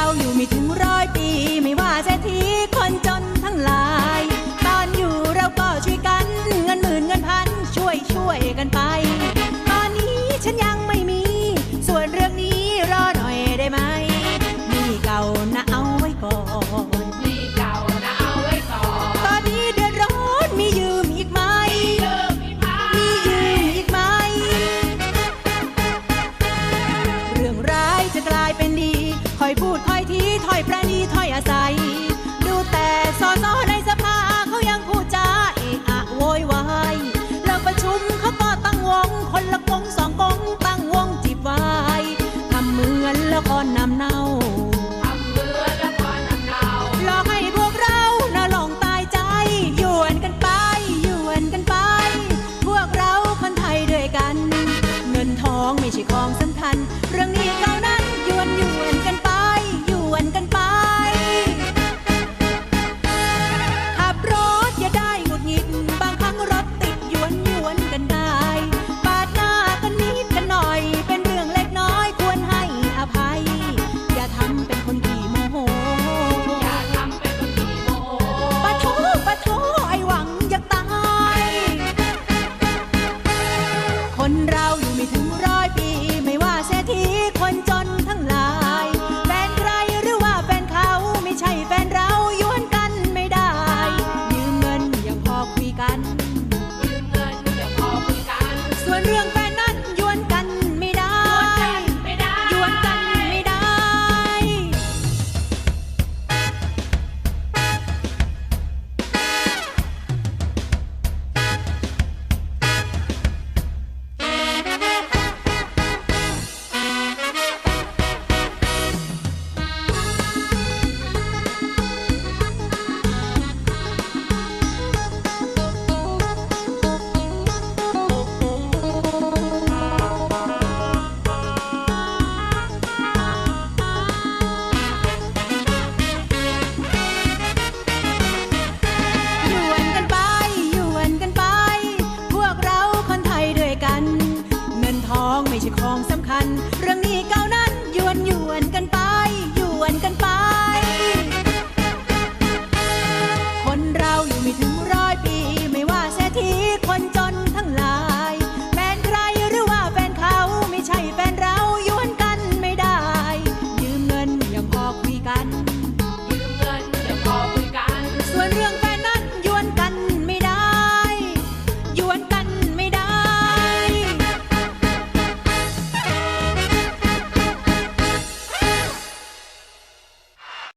เราอยู่มีถึงร้อยปี ไม่ว่าเศรษฐีคนจนทั้งหลาย ตอนอยู่เราก็ช่วยกัน เงินหมื่นเงินพันช่วยช่วยกันไป ตอนนี้ฉันยังไม่ เหมือนละครนำเนา